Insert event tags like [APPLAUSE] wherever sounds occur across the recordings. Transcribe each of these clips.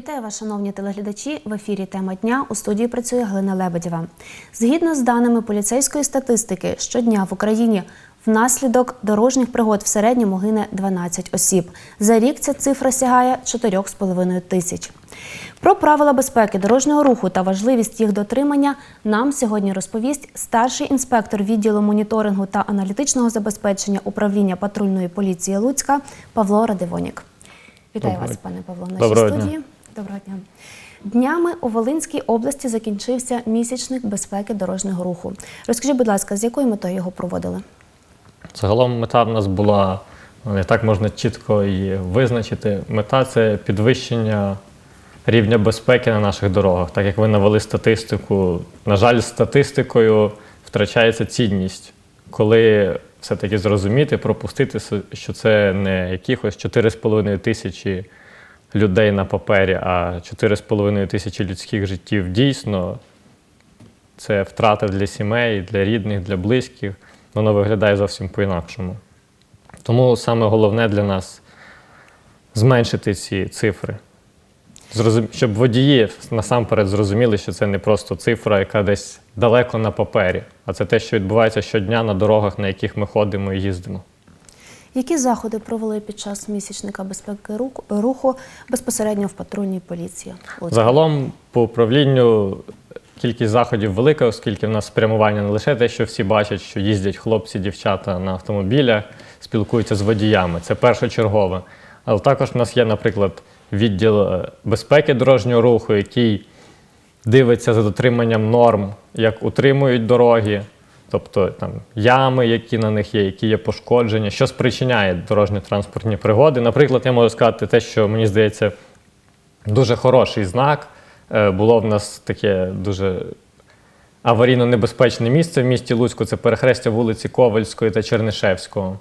Вітаю вас, шановні телеглядачі. В ефірі тема дня у студії працює Галина Лебедєва. Згідно з даними поліцейської статистики, щодня в Україні внаслідок дорожніх пригод в середньому гине 12 осіб. За рік ця цифра сягає 4,5 тисяч. Про правила безпеки дорожнього руху та важливість їх дотримання нам сьогодні розповість старший інспектор відділу моніторингу та аналітичного забезпечення управління патрульної поліції Луцька Павло Радивонік. Вітаю Доброго вас, пане Павло, в нашій дня. студії. Доброго дня. Днями у Волинській області закінчився місячник безпеки дорожнього руху. Розкажіть, будь ласка, з якою метою його проводили? Загалом мета в нас була, ну, не так можна чітко її визначити. Мета це підвищення рівня безпеки на наших дорогах. Так як ви навели статистику, на жаль, статистикою втрачається цінність, коли все-таки зрозуміти, пропустити, що це не якихось 4,5 тисячі людей на папері, а 4,5 тисячі людських життів дійсно це втрата для сімей, для рідних, для близьких. Воно виглядає зовсім по-інакшому. Тому саме головне для нас зменшити ці цифри. Зрозум... Щоб водії насамперед зрозуміли, що це не просто цифра, яка десь далеко на папері, а це те, що відбувається щодня на дорогах, на яких ми ходимо і їздимо. Які заходи провели під час місячника безпеки руху безпосередньо в патрульній поліції? Загалом по управлінню кількість заходів велика, оскільки в нас спрямування не лише те, що всі бачать, що їздять хлопці, дівчата на автомобілях, спілкуються з водіями. Це першочергове. Але також в нас є, наприклад, відділ е, безпеки дорожнього руху, який дивиться за дотриманням норм, як утримують дороги, тобто там ями, які на них є, які є пошкодження, що спричиняє дорожньо-транспортні пригоди. Наприклад, я можу сказати те, що мені здається дуже хороший знак. Е, Було в нас таке дуже аварійно небезпечне місце в місті Луцьку це перехрестя вулиці Ковальської та Чернишевського.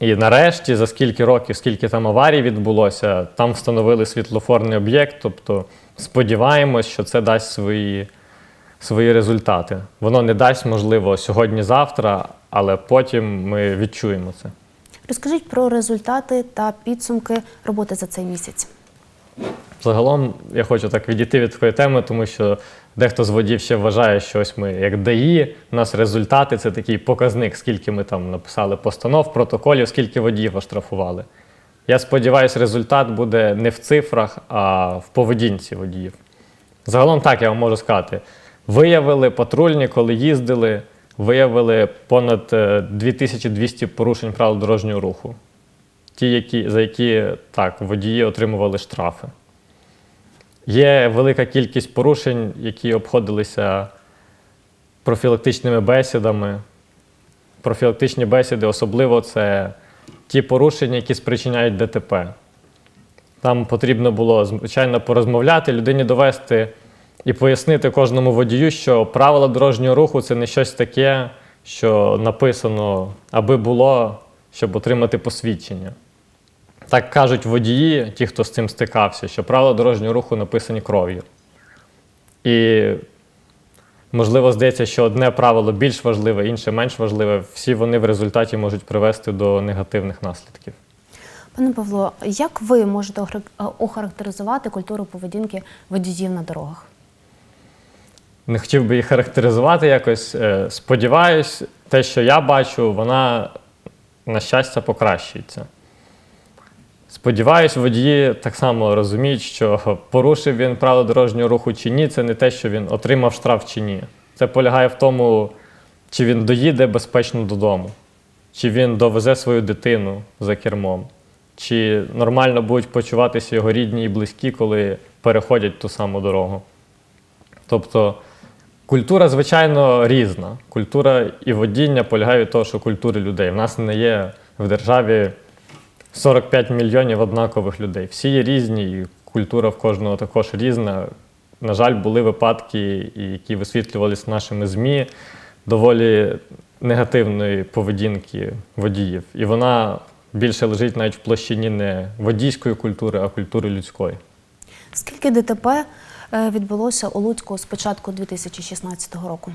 І нарешті, за скільки років, скільки там аварій відбулося, там встановили світлофорний об'єкт. Тобто сподіваємось, що це дасть свої, свої результати. Воно не дасть, можливо, сьогодні-завтра, але потім ми відчуємо це. Розкажіть про результати та підсумки роботи за цей місяць. Загалом я хочу так відійти від такої теми, тому що дехто з водіїв ще вважає, що ось ми як ДАІ, у нас результати це такий показник, скільки ми там написали постанов, протоколів, скільки водіїв оштрафували. Я сподіваюся, результат буде не в цифрах, а в поведінці водіїв. Загалом так я вам можу сказати. Виявили патрульні, коли їздили, виявили понад е, 2200 порушень правил дорожнього руху. Ті, які, за які так, водії отримували штрафи. Є велика кількість порушень, які обходилися профілактичними бесідами. Профілактичні бесіди, особливо це ті порушення, які спричиняють ДТП. Там потрібно було, звичайно, порозмовляти, людині довести і пояснити кожному водію, що правила дорожнього руху це не щось таке, що написано, аби було, щоб отримати посвідчення. Так кажуть водії, ті, хто з цим стикався, що правила дорожнього руху написані кров'ю. І, можливо, здається, що одне правило більш важливе, інше менш важливе. Всі вони в результаті можуть привести до негативних наслідків. Пане Павло, як ви можете охарактеризувати культуру поведінки водіїв на дорогах? Не хотів би її характеризувати якось. Е, Сподіваюсь, те, що я бачу, вона, на щастя, покращується. Сподіваюсь, водії так само розуміють, що порушив він правила дорожнього руху чи ні, це не те, що він отримав штраф чи ні. Це полягає в тому, чи він доїде безпечно додому, чи він довезе свою дитину за кермом, чи нормально будуть почуватися його рідні і близькі, коли переходять ту саму дорогу. Тобто культура, звичайно, різна. Культура і водіння полягає від того, що культури людей. В нас не є в державі 45 мільйонів однакових людей. Всі є різні, і культура в кожного також різна. На жаль, були випадки, які висвітлювалися нашими ЗМІ, доволі негативної поведінки водіїв. І вона більше лежить навіть в площині не водійської культури, а культури людської. Скільки ДТП відбулося у Луцьку з початку 2016 року?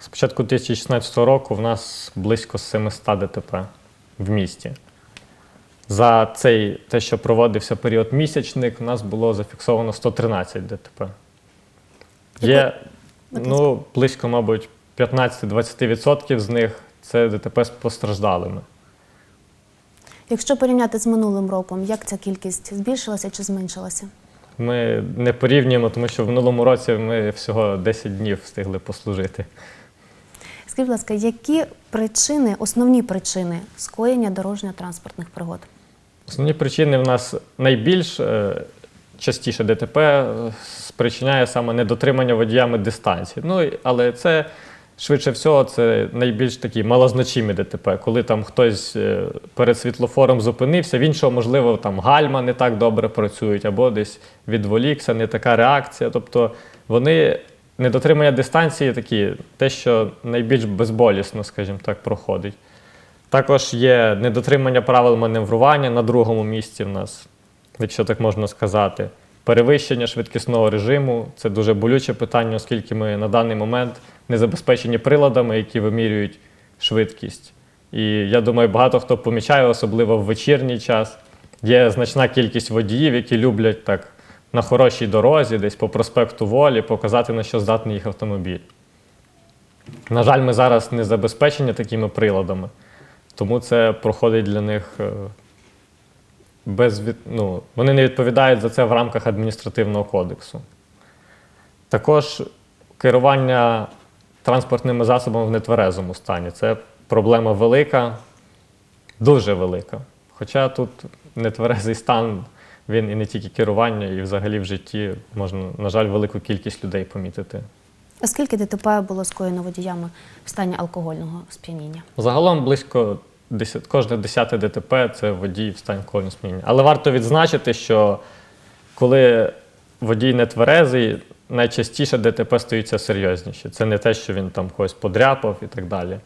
З початку 2016 року в нас близько 700 ДТП в місті. За цей те, що проводився період місячник, у нас було зафіксовано 113 ДТП. Є ну, близько, мабуть, 15-20% з них це ДТП з постраждалими. Якщо порівняти з минулим роком, як ця кількість збільшилася чи зменшилася? Ми не порівнюємо, тому що в минулому році ми всього 10 днів встигли послужити. Скажіть, будь ласка, які причини, основні причини скоєння дорожньо-транспортних пригод? Основні причини в нас найбільш е, частіше ДТП е, спричиняє саме недотримання водіями дистанції. Ну, але це швидше всього це найбільш такі малозначимі ДТП, коли там хтось е, перед світлофором зупинився, в іншого, можливо, там гальма не так добре працюють, або десь відволікся, не така реакція. Тобто вони недотримання дистанції такі, те, що найбільш безболісно, скажімо так, проходить. Також є недотримання правил маневрування на другому місці в нас, якщо так можна сказати. Перевищення швидкісного режиму це дуже болюче питання, оскільки ми на даний момент не забезпечені приладами, які вимірюють швидкість. І я думаю, багато хто помічає, особливо в вечірній час. Є значна кількість водіїв, які люблять так на хорошій дорозі, десь по проспекту Волі, показати, на що здатний їх автомобіль. На жаль, ми зараз не забезпечені такими приладами, тому це проходить для них е, без від... ну, вони не відповідають за це в рамках адміністративного кодексу. Також керування транспортними засобами в нетверезому стані це проблема велика, дуже велика. Хоча тут нетверезий стан, він і не тільки керування, і взагалі в житті можна, на жаль, велику кількість людей помітити. А скільки ДТП було скоєно водіями в стані алкогольного сп'яніння? Загалом близько 10, кожне десяте ДТП це водій в стані алкогольного сп'яніння. Але варто відзначити, що коли водій не тверезий, найчастіше ДТП стаються серйозніші. Це не те, що він там когось подряпав і так далі.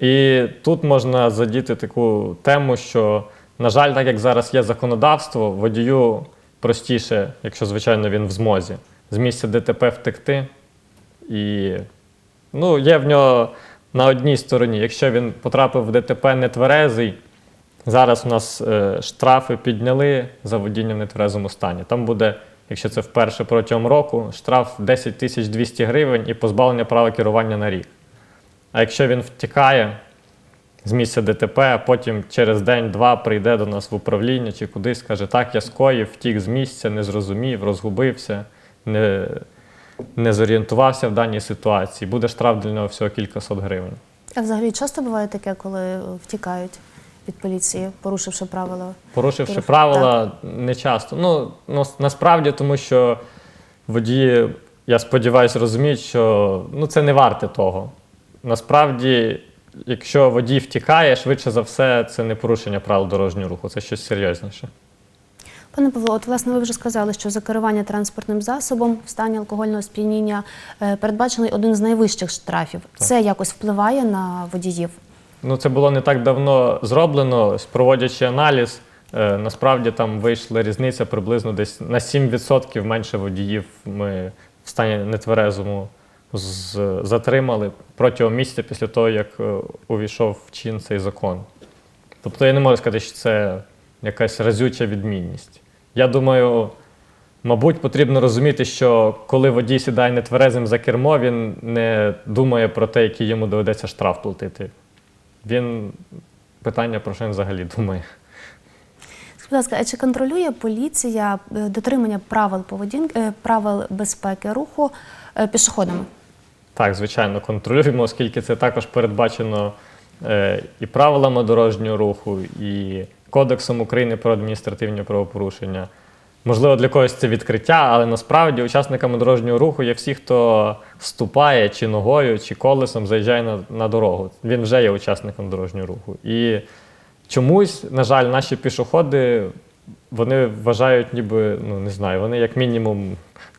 І тут можна задіти таку тему, що, на жаль, так як зараз є законодавство, водію простіше, якщо, звичайно, він в змозі, з місця ДТП втекти. І ну, є в нього на одній стороні, якщо він потрапив в ДТП нетверезий, зараз у нас е, штрафи підняли за водіння в нетверезому стані. Там буде, якщо це вперше протягом року, штраф 10 тисяч 200 гривень і позбавлення права керування на рік. А якщо він втікає з місця ДТП, а потім через день-два прийде до нас в управління чи кудись, скаже, так, я скоїв, втік з місця, не зрозумів, розгубився, не, не зорієнтувався в даній ситуації, буде штраф для нього всього кількасот гривень. А взагалі часто буває таке, коли втікають від поліції, порушивши правила? Порушивши Порушив- правила, не часто. Ну, ну, насправді, тому що водії, я сподіваюся, розуміють, що ну, це не варте того. Насправді, якщо водій втікає, швидше за все, це не порушення правил дорожнього руху, це щось серйозніше. Пане Павло, от власне ви вже сказали, що за керування транспортним засобом в стані алкогольного сп'яніння е, передбачений один з найвищих штрафів. Це якось впливає на водіїв? Ну, це було не так давно зроблено, проводячи аналіз. Е, насправді там вийшла різниця приблизно десь на 7% менше водіїв ми в стані нетверезому затримали протягом місяця після того, як е, увійшов в чин цей закон. Тобто я не можу сказати, що це якась разюча відмінність. Я думаю, мабуть, потрібно розуміти, що коли водій сідає нетверезим за кермо, він не думає про те, який йому доведеться штраф платити. Він питання про що він взагалі думає. Будь ласка, а чи контролює поліція е, дотримання правил поведінки, правил безпеки руху е, пішоходами? Так, звичайно, контролюємо, оскільки це також передбачено е, і правилами дорожнього руху, і Кодексом України про адміністративні правопорушення. Можливо, для когось це відкриття, але насправді учасниками дорожнього руху є всі, хто ступає чи ногою, чи колесом заїжджає на, на дорогу. Він вже є учасником дорожнього руху. І чомусь, на жаль, наші пішоходи вони вважають, ніби, ну не знаю, вони як мінімум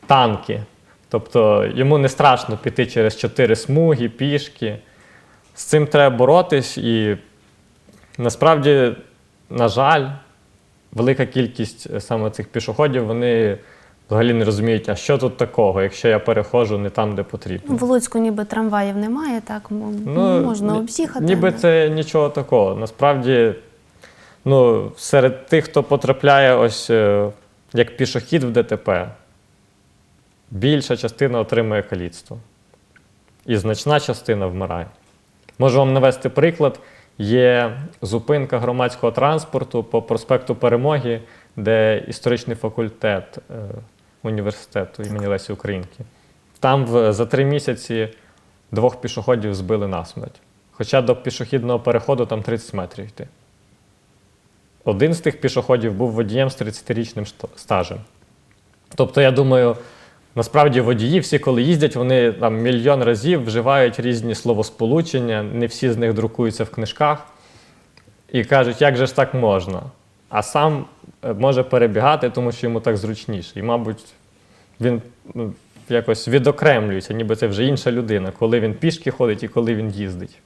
танки. Тобто йому не страшно піти через чотири смуги, пішки. З цим треба боротись, і насправді, на жаль, велика кількість е, саме цих пішоходів, вони взагалі не розуміють, а що тут такого, якщо я переходжу не там, де потрібно. В Луцьку ніби трамваїв немає, так м- можна об'їхати. Ніби це нічого такого. Насправді, Ну, серед тих, хто потрапляє ось е, як пішохід в ДТП, більша частина отримує каліцтво. І значна частина вмирає. Можу вам навести приклад. Є зупинка громадського транспорту по проспекту Перемоги, де історичний факультет е, університету імені Лесі Українки. Там за три місяці двох пішоходів збили насмерть. Хоча до пішохідного переходу там 30 метрів йти. Один з тих пішоходів був водієм з 30-річним стажем. Тобто, я думаю, насправді водії, всі, коли їздять, вони там мільйон разів вживають різні словосполучення, не всі з них друкуються в книжках і кажуть, як же ж так можна? А сам е, може перебігати, тому що йому так зручніше. І, мабуть, він ну, якось відокремлюється, ніби це вже інша людина, коли він пішки ходить і коли він їздить.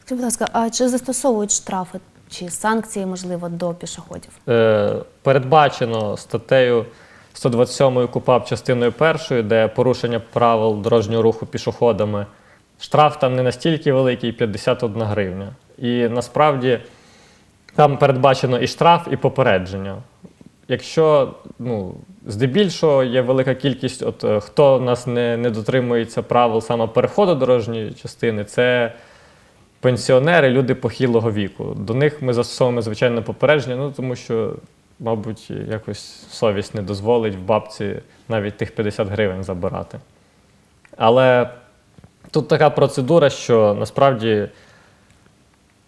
Скажіть, будь ласка, а чи застосовують штрафи чи санкції, можливо, до пішоходів? е, передбачено статтею 127 КУПАП частиною першою, де порушення правил дорожнього руху пішоходами. Штраф там не настільки великий 51 гривня. І насправді там передбачено і штраф, і попередження. Якщо ну, здебільшого є велика кількість, от е, хто нас не, не дотримується правил саме переходу дорожньої частини, це пенсіонери, люди похилого віку. До них ми застосовуємо звичайно попередження, ну тому що, мабуть, якось совість не дозволить в бабці навіть тих 50 гривень забирати. Але тут така процедура, що насправді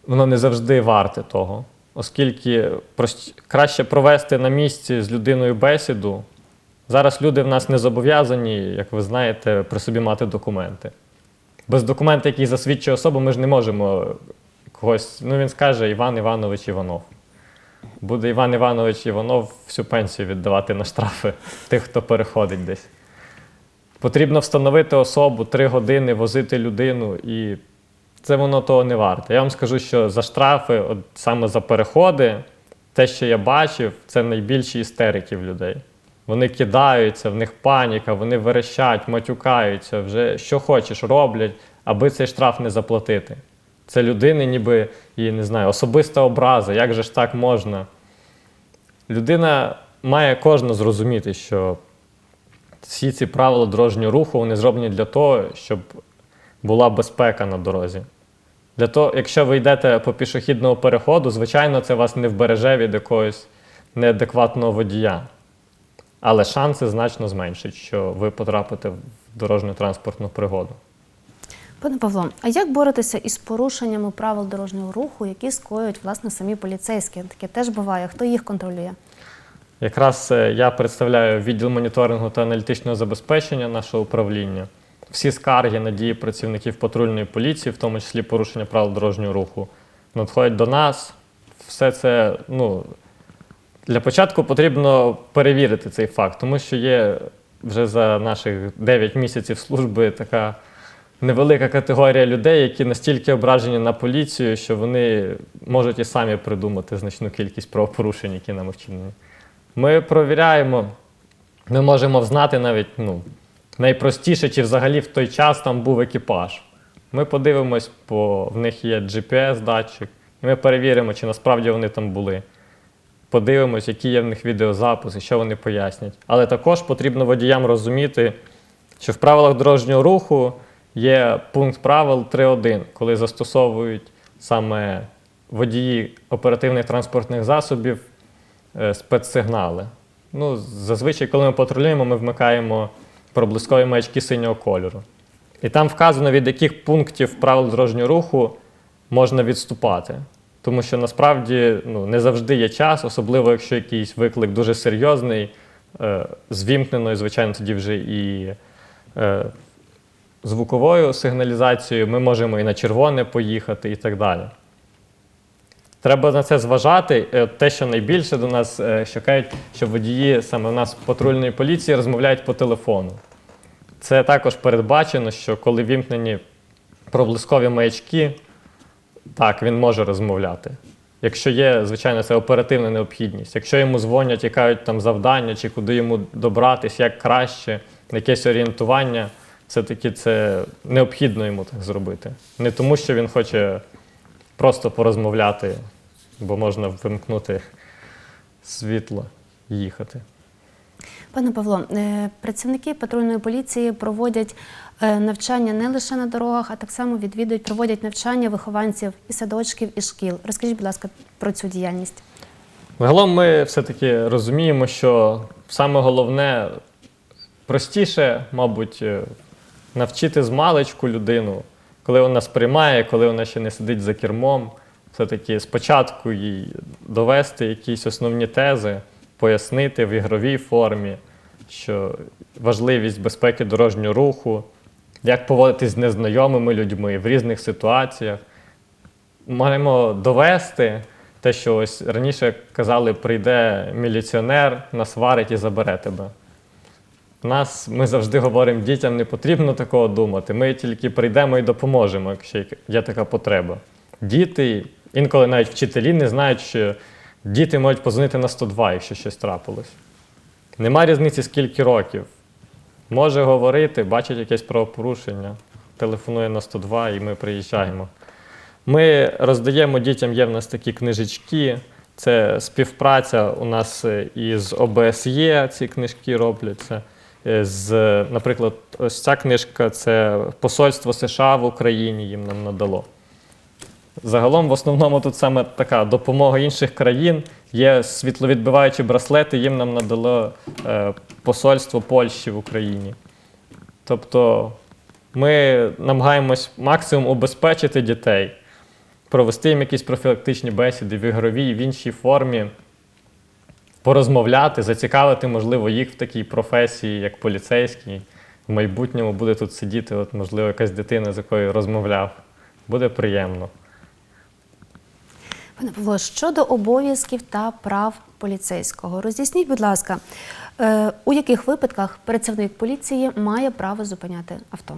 воно не завжди варте того, оскільки краще провести на місці з людиною бесіду. Зараз люди в нас не зобов'язані, як ви знаєте, при собі мати документи. Без документа, який засвідчує особу, ми ж не можемо когось. Ну, він скаже Іван Іванович Іванов. Буде Іван Іванович Іванов всю пенсію віддавати на штрафи [LAUGHS] тих, хто переходить десь. Потрібно встановити особу, три години возити людину, і це воно того не варте. Я вам скажу, що за штрафи, от саме за переходи, те, що я бачив, це найбільші істерики в людей. Вони кидаються, в них паніка, вони верещать, матюкаються, вже що хочеш роблять, аби цей штраф не заплатити. Це людини, ніби її не знаю, особиста образа. Як же ж так можна? Людина має кожна зрозуміти, що всі ці правила дорожнього руху вони зроблені для того, щоб була безпека на дорозі. Для того, якщо ви йдете по пішохідному переходу, звичайно, це вас не вбереже від якогось неадекватного водія. Але шанси значно зменшать, що ви потрапите в дорожню транспортну пригоду. Пане Павло, а як боротися із порушеннями правил дорожнього руху, які скоюють власне самі поліцейські? Таке теж буває. Хто їх контролює? Якраз е, я представляю відділ моніторингу та аналітичного забезпечення нашого управління. Всі скарги на дії працівників патрульної поліції, в тому числі порушення правил дорожнього руху, надходять до нас. Все це, ну, для початку потрібно перевірити цей факт, тому що є вже за наших 9 місяців служби така невелика категорія людей, які настільки ображені на поліцію, що вони можуть і самі придумати значну кількість правопорушень, які нам вчинені. Ми провіряємо, ми можемо взнати навіть ну, найпростіше, чи взагалі в той час там був екіпаж. Ми подивимось, по в них є GPS-датчик, і ми перевіримо, чи насправді вони там були. Подивимось, які є в них відеозаписи, що вони пояснять. Але також потрібно водіям розуміти, що в правилах дорожнього руху є пункт правил 3.1, коли застосовують саме водії оперативних транспортних засобів е, спецсигнали. Ну, зазвичай, коли ми патрулюємо, ми вмикаємо проблискові маячки синього кольору. І там вказано, від яких пунктів правил дорожнього руху можна відступати. Тому що насправді ну, не завжди є час, особливо якщо якийсь виклик дуже серйозний, е, з вімкненою, звичайно, тоді вже і е, звуковою сигналізацією, ми можемо і на червоне поїхати, і так далі. Треба на це зважати. Е, Те, що найбільше до нас, е, що кажуть, що водії саме у нас патрульної поліції розмовляють по телефону. Це також передбачено, що коли вімкнені проблискові маячки, так, він може розмовляти. Якщо є, звичайно, це оперативна необхідність. Якщо йому дзвонять і кажуть там завдання, чи куди йому добратись, як краще, якесь орієнтування, все-таки це необхідно йому так зробити. Не тому, що він хоче просто порозмовляти бо можна вимкнути світло і їхати. Пане Павло, е, працівники патрульної поліції проводять е, навчання не лише на дорогах, а так само відвідують, проводять навчання вихованців і садочків, і шкіл. Розкажіть, будь ласка, про цю діяльність. Загалом ми все-таки розуміємо, що саме головне простіше, мабуть, е, навчити з маличку людину, коли вона сприймає, коли вона ще не сидить за кермом, все-таки спочатку їй довести якісь основні тези, пояснити в ігровій формі, що важливість безпеки дорожнього руху, як поводитись з незнайомими людьми в різних ситуаціях маємо довести те, що ось раніше казали, прийде міліціонер, насварить і забере тебе. Нас ми завжди говоримо, дітям не потрібно такого думати. Ми тільки прийдемо і допоможемо, якщо є така потреба. Діти, інколи навіть вчителі не знають, що діти можуть позвонити на 102, якщо щось трапилось. Нема різниці, скільки років. Може говорити, бачить якесь правопорушення, телефонує на 102 і ми приїжджаємо. Ми роздаємо дітям, є в нас такі книжечки. Це співпраця у нас е, із ОБСЄ, ці книжки робляться. Е, З, наприклад, ось ця книжка це Посольство США в Україні їм нам надало. Загалом, в основному, тут саме така допомога інших країн. Є світловідбиваючі браслети, їм нам надало е, посольство Польщі в Україні. Тобто ми намагаємось максимум убезпечити дітей, провести їм якісь профілактичні бесіди в ігровій, в іншій формі, порозмовляти, зацікавити, можливо, їх в такій професії, як поліцейський. В майбутньому буде тут сидіти, от, можливо, якась дитина, з якою розмовляв. Буде приємно. Пане Павло, щодо обов'язків та прав поліцейського, роз'ясніть, будь ласка, е, у яких випадках працівник поліції має право зупиняти авто?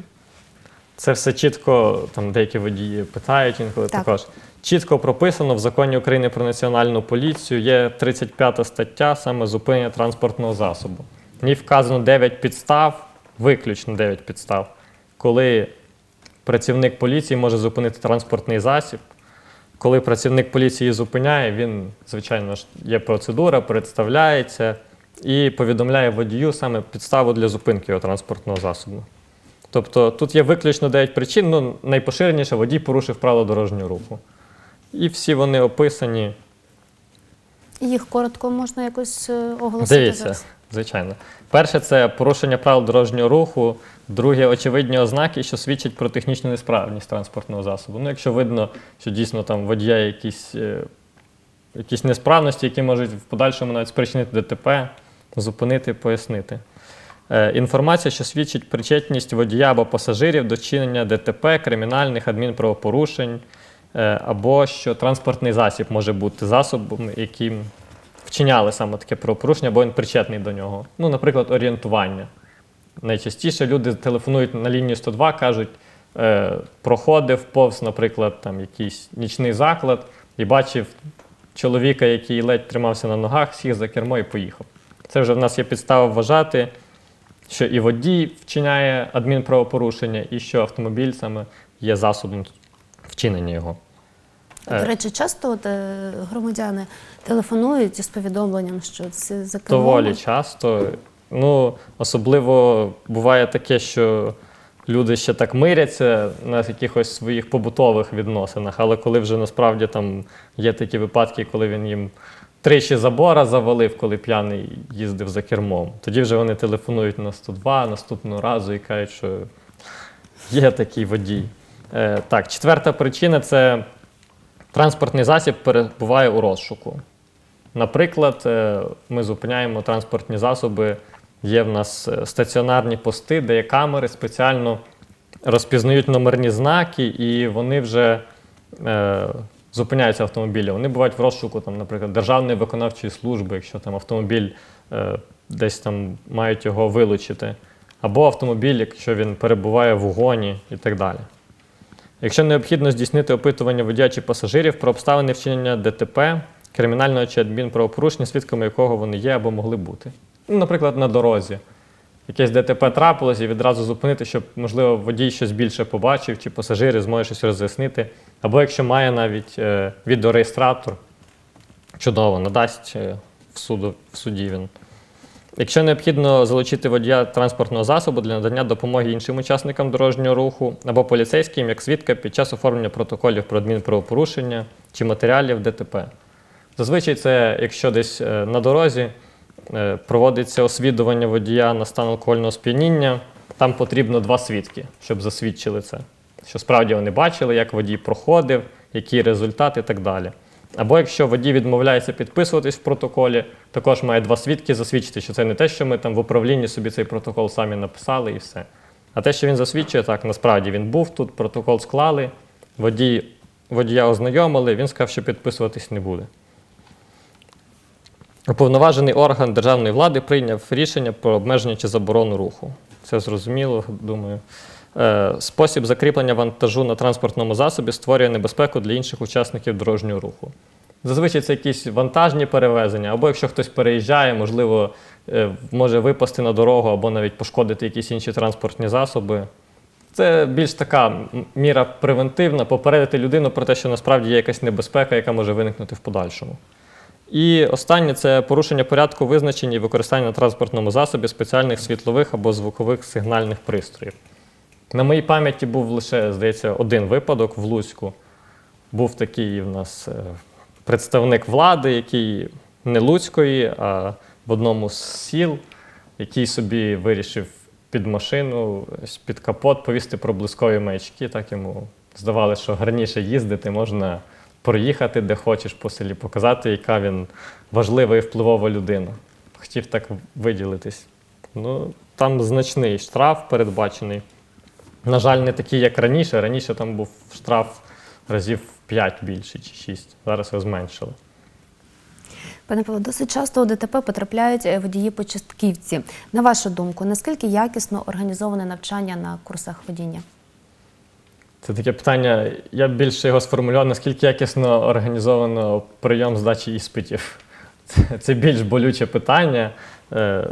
Це все чітко, там деякі водії питають інколи Так. також. Чітко прописано в законі України про національну поліцію. Є 35 стаття, саме зупинення транспортного засобу. В ній вказано 9 підстав, виключно 9 підстав, коли працівник поліції може зупинити транспортний засіб. Коли працівник поліції зупиняє, він, звичайно є процедура, представляється і повідомляє водію саме підставу для зупинки його транспортного засобу. Тобто тут є виключно 9 причин. Ну, найпоширеніше водій порушив правила дорожнього руху. І всі вони описані. Їх коротко можна якось е, оголосити Дивіться, зараз? звичайно. Перше це порушення правил дорожнього руху. Друге очевидні ознаки, що свідчать про технічну несправність транспортного засобу. Ну, якщо видно, що дійсно там водія якісь, е, якісь несправності, які можуть в подальшому навіть спричинити ДТП, зупинити, пояснити. Е, Інформація, що свідчить причетність водія або пасажирів до чинення ДТП, кримінальних адмінправопорушень, або що транспортний засіб може бути засобом, яким вчиняли саме таке правопорушення, або він причетний до нього. Ну, наприклад, орієнтування. Найчастіше люди телефонують на лінію 102, кажуть, е, проходив повз, наприклад, там якийсь нічний заклад і бачив чоловіка, який ледь тримався на ногах, сів за кермо і поїхав. Це вже в нас є підстава вважати, що і водій вчиняє адмінправопорушення, і що автомобіль саме є засобом вчинення його. Е. До речі, часто от, е, громадяни телефонують із повідомленням, що це за кермом. Доволі часто. Ну, особливо буває таке, що люди ще так миряться на якихось своїх побутових відносинах, але коли вже насправді там є такі випадки, коли він їм тричі забора завалив, коли п'яний їздив за кермом, тоді вже вони телефонують на 102 наступного разу і кажуть, що є такий водій. Е, так, четверта причина це транспортний засіб перебуває у розшуку. Наприклад, е, ми зупиняємо транспортні засоби. Є в нас е, стаціонарні пости, де є камери спеціально розпізнають номерні знаки, і вони вже зупиняються автомобілі. Вони бувають в розшуку, там, наприклад, Державної виконавчої служби, якщо там автомобіль десь там мають його вилучити, або автомобіль, якщо він перебуває в угоні і так далі. Якщо необхідно здійснити опитування водія пасажирів про обставини вчинення ДТП, кримінального чи адмінправопорушення, свідками якого вони є або могли бути. Ну, наприклад, на дорозі. Якесь ДТП трапилось і відразу зупинити, щоб, можливо, водій щось більше побачив, чи пасажири зможуть щось роз'яснити. Або якщо має навіть е, відеореєстратор, чудово надасть е, в, суду, в суді він. Якщо необхідно залучити водія транспортного засобу для надання допомоги іншим учасникам дорожнього руху або поліцейським як свідка під час оформлення протоколів про адмінправопорушення чи матеріалів ДТП. Зазвичай це, якщо десь е, на дорозі е, проводиться освідування водія на стан алкогольного сп'яніння, там потрібно два свідки, щоб засвідчили це. Що справді вони бачили, як водій проходив, які результати і так далі. Або якщо водій відмовляється підписуватись в протоколі, також має два свідки засвідчити, що це не те, що ми там в управлінні собі цей протокол самі написали і все. А те, що він засвідчує, так, насправді він був тут, протокол склали, водій, водія ознайомили, він сказав, що підписуватись не буде. Уповноважений орган державної влади прийняв рішення про обмеження чи заборону руху. Все зрозуміло, думаю. Е, Спосіб закріплення вантажу на транспортному засобі створює небезпеку для інших учасників дорожнього руху. Зазвичай це якісь вантажні перевезення, або якщо хтось переїжджає, можливо, е, може випасти на дорогу, або навіть пошкодити якісь інші транспортні засоби. Це більш така міра превентивна, попередити людину про те, що насправді є якась небезпека, яка може виникнути в подальшому. І останнє це порушення порядку визначення і використання на транспортному засобі спеціальних світлових або звукових сигнальних пристроїв. На моїй пам'яті був лише, здається, один випадок в Луцьку. Був такий в нас е, представник влади, який не Луцької, а в одному з сіл, який собі вирішив під машину, під капот повісти проблискові маячки. Так йому здавалося, що гарніше їздити, можна проїхати де хочеш по селі, показати, яка він важлива і впливова людина. Хотів так виділитись. Ну, там значний штраф передбачений. На жаль, не такий, як раніше. Раніше там був штраф разів 5 більше чи 6. Зараз його зменшили. Пане Павло, досить часто у ДТП потрапляють е, водії-початківці. На вашу думку, наскільки якісно організоване навчання на курсах водіння? Це таке питання. Я більше його сформулював, наскільки якісно організовано прийом здачі іспитів. [LAUGHS] Це, більш болюче питання. Е,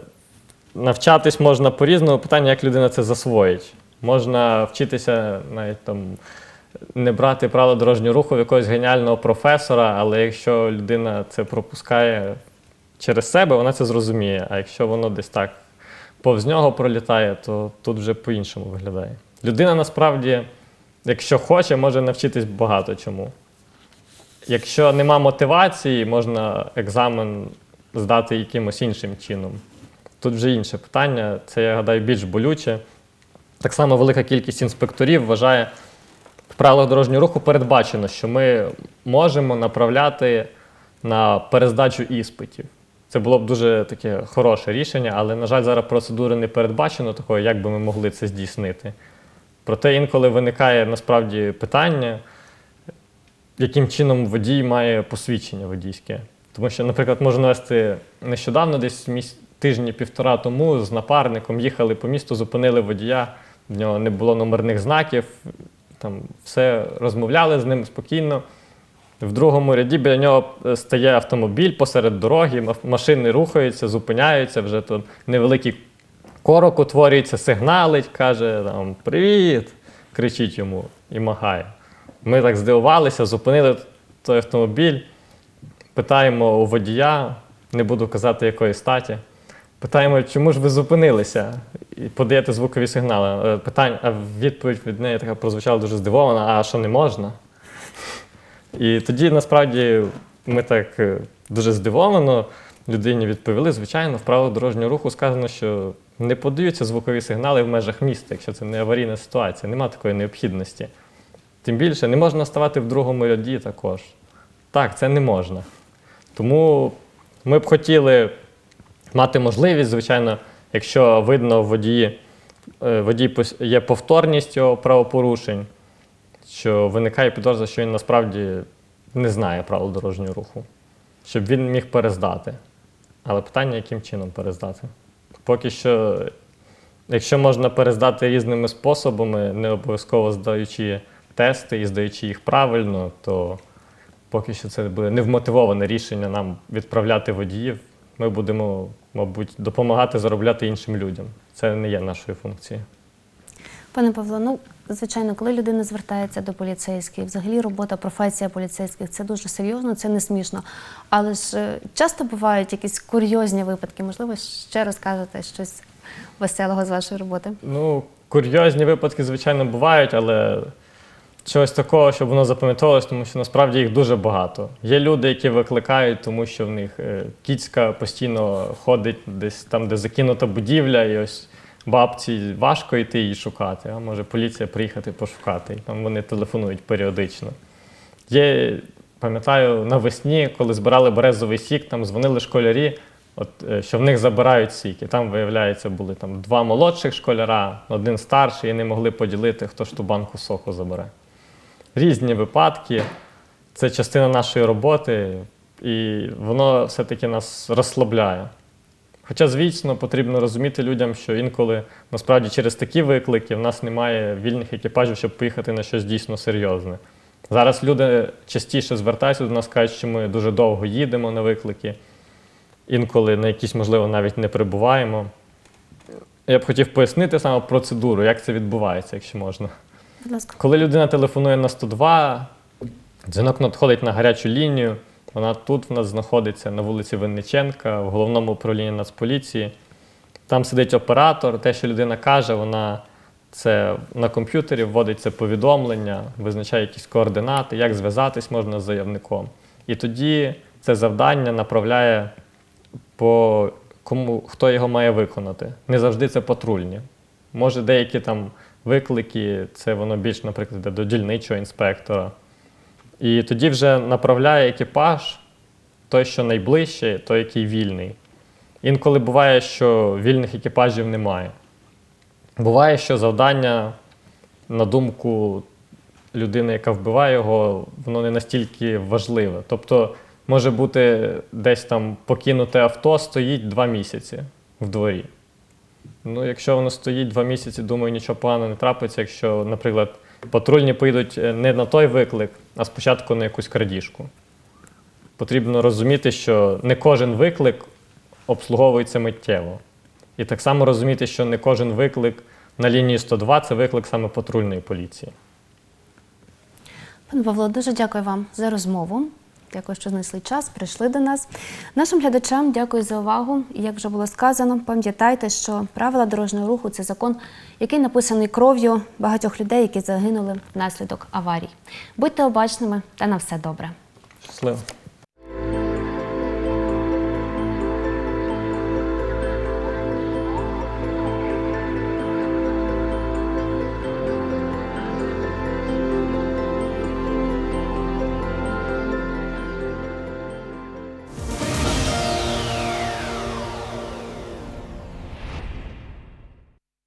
навчатись можна по-різному. Питання, як людина це засвоїть. Можна вчитися навіть там не брати правила дорожнього руху в якогось геніального професора, але якщо людина це пропускає через себе, вона це зрозуміє. А якщо воно десь так повз нього пролітає, то тут вже по-іншому виглядає. Людина насправді, якщо хоче, може навчитись багато чому. Якщо нема мотивації, можна екзамен здати якимось іншим чином. Тут вже інше питання, це, я гадаю, більш болюче. Так само велика кількість інспекторів вважає, в правилах дорожнього руху передбачено, що ми можемо направляти на перездачу іспитів. Це було б дуже таке хороше рішення, але, на жаль, зараз процедури не передбачено такої, як би ми могли це здійснити. Проте інколи виникає насправді питання, яким чином водій має посвідчення водійське. Тому що, наприклад, можу навести нещодавно, десь міс... тижні півтора тому з напарником їхали по місту, зупинили водія, в нього не було номерних знаків, там все розмовляли з ним спокійно. В другому ряді біля нього е, стає автомобіль посеред дороги, машини рухаються, зупиняються, вже тут невеликий корок утворюється, сигналить, каже там Привіт! кричить йому і махає. Ми так здивувалися, зупинили той автомобіль, питаємо у водія, не буду казати якої статі. Питаємо, чому ж ви зупинилися? Подаєте звукові сигнали. Е, Питань, а відповідь від неї така прозвучала дуже здивована, а що не можна? І тоді насправді ми так е, дуже здивовано людині відповіли. Звичайно, в правилах дорожнього руху сказано, що не подаються звукові сигнали в межах міста, якщо це не аварійна ситуація, нема такої необхідності. Тим більше не можна ставати в другому ряді також. Так, це не можна. Тому ми б хотіли мати можливість, звичайно, якщо видно водії, е, водій є повторність його правопорушень, що виникає підозра, що він насправді не знає правил дорожнього руху, щоб він міг перездати. Але питання, яким чином перездати? Поки що, якщо можна перездати різними способами, не обов'язково здаючи тести і здаючи їх правильно, то поки що це буде невмотивоване рішення нам відправляти водіїв. Ми будемо, мабуть, допомагати заробляти іншим людям. Це не є нашою функцією. Пане Павло, ну звичайно, коли людина звертається до поліцейських, взагалі робота, професія поліцейських це дуже серйозно, це не смішно. Але ж е, часто бувають якісь курйозні випадки. Можливо, ще розкажете щось веселого з вашої роботи. Ну, курйозні випадки, звичайно, бувають, але чогось такого, щоб воно запам'ятовувалось, тому що насправді їх дуже багато. Є люди, які викликають, тому що в них е, кіцька постійно ходить десь там, де закинута будівля, і ось бабці важко йти її шукати, а може поліція приїхати пошукати. І там вони телефонують періодично. Є, пам'ятаю, навесні, коли збирали березовий сік, там дзвонили школярі, от, е, що в них забирають сік. І там, виявляється, були там два молодших школяра, один старший, і не могли поділити, хто ж ту банку соку забере. Різні випадки. Це частина нашої роботи, і воно все-таки нас розслабляє. Хоча, звісно, потрібно розуміти людям, що інколи насправді через такі виклики в нас немає вільних екіпажів, щоб поїхати на щось дійсно серйозне. Зараз люди частіше звертаються до нас, кажуть, що ми дуже довго їдемо на виклики, інколи на якісь, можливо, навіть не прибуваємо. Я б хотів пояснити саме процедуру, як це відбувається, якщо можна. Будь ласка. Коли людина телефонує на 102, дзвінок надходить на гарячу лінію. Вона тут в нас знаходиться на вулиці Винниченка, в головному управлінні Нацполіції. Там сидить оператор, те, що людина каже, вона це на комп'ютері вводиться повідомлення, визначає якісь координати, як зв'язатись можна з заявником. І тоді це завдання направляє по кому, хто його має виконати. Не завжди це патрульні. Може, деякі там виклики, це воно більш, наприклад, до дільничого інспектора. І тоді вже направляє екіпаж той, що найближче, той, який вільний. Інколи буває, що вільних екіпажів немає. Буває, що завдання, на думку людини, яка вбиває його, воно не настільки важливе. Тобто, може бути десь там покинуте авто, стоїть два місяці в дворі. Ну, якщо воно стоїть два місяці, думаю, нічого поганого не трапиться, якщо, наприклад, патрульні поїдуть е, не на той виклик, а спочатку на якусь крадіжку. Потрібно розуміти, що не кожен виклик обслуговується миттєво. І так само розуміти, що не кожен виклик на лінії 102 це виклик саме патрульної поліції. Пане Павло, дуже дякую вам за розмову. Дякую, що знайшли час, прийшли до нас. Нашим глядачам дякую за увагу. Як вже було сказано, пам'ятайте, що правила дорожнього руху це закон, який написаний кров'ю багатьох людей, які загинули внаслідок аварій. Будьте обачними та на все добре. Щасливо!